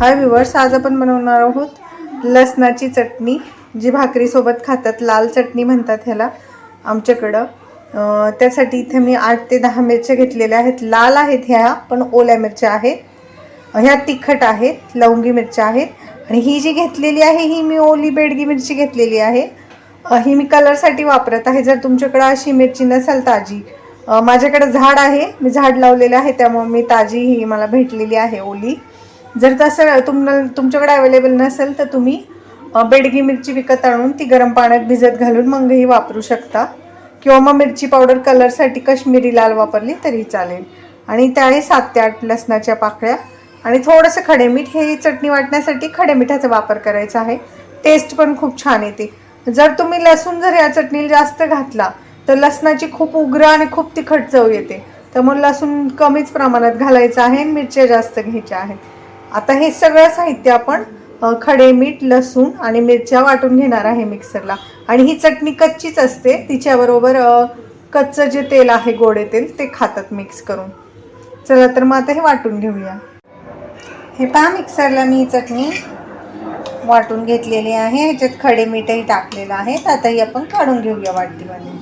हाय viewers आज आपण बनवणार आहोत लसणाची चटणी जी भाकरीसोबत खातात लाल चटणी म्हणतात ह्याला आमच्याकडं. त्यासाठी इथे मी आठ ते दहा मिरच्या घेतलेल्या आहेत. लाल आहेत ह्या पण ओल्या मिरच्या आहेत. ह्या तिखट आहेत लवंगी मिरच्या आहेत. आणि ही जी घेतलेली आहे ही मी ओली बेडगी मिरची घेतलेली आहे. ही मी कलरसाठी वापरत आहे. जर तुमच्याकडं अशी मिरची नसेल ताजी माझ्याकडं माझ्याकडे झाड आहे. मी झाड लावलेलं आहे त्यामुळे मी ताजी ही मला भेटलेली आहे ओली. जर तसं तुम्हाला तुमच्याकडे अवेलेबल नसेल तर तुम्ही बेडगी मिरची विकत आणून ती गरम पाण्यात भिजत घालून मगही वापरू शकता. किंवा मग मिरची पावडर कलरसाठी कश्मीरी लाल वापरली तरी चालेल. आणि त्याही सात ते आठ लसणाच्या पाकळ्या आणि थोडंसं खडेमीठ हे चटणी वाटण्यासाठी खडेमिठाचा वापर करायचा आहे. टेस्ट पण खूप छान येते. जर तुम्ही लसूण जर या चटणीला जास्त घातला तर लसणाची खूप उग्र आणि खूप तिखट चव येते. तर मग लसूण कमीच प्रमाणात घालायचं आहे आणि मिरच्या जास्त घ्यायच्या आहेत. आता हे सगळं साहित्य आपण खडे मीठ लसूण आणि मिरच्या वाटून घेणार आहे मिक्सरला. आणि ही चटणी कच्चीच असते. तिच्याबरोबर कच्चं जे तेल आहे गोडे तेल ते खातात मिक्स करून. चला तर मग आता हे वाटून घेऊया. हे पहा मिक्सरला मी ही चटणी वाटून घेतलेली आहे. ह्याच्यात खडे मीठही टाकलेलं आहे. तर आता ही आपण काढून घेऊया वाटीमध्ये.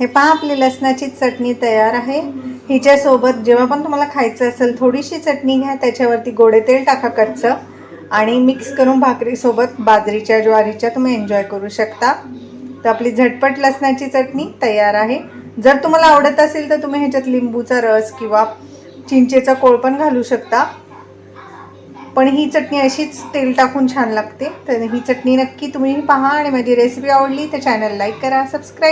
हे पहा आपली लसणाची चटणी तयार आहे. हिच्यासोबत जेव्हा पण तुम्हाला खायचं असेल थोडीशी चटणी घ्या त्याच्यावरती गोडे तेल टाका कच्चं. आणि मिक्स करून भाकरीसोबत बाजरीच्या ज्वारीच्या तुम्ही एन्जॉय करू शकता. तर आपली झटपट लसणाची चटणी तयार आहे. जर तुम्हाला आवडत असेल तर तुम्ही ह्याच्यात लिंबूचा रस किंवा चिंचेचा कोळ पण घालू शकता. पण ही चटणी अशीच तेल टाकून छान लागते. तर ही चटणी नक्की तुम्ही पहा आणि माझी रेसिपी आवडली तर चॅनल लाईक करा सबस्क्राईब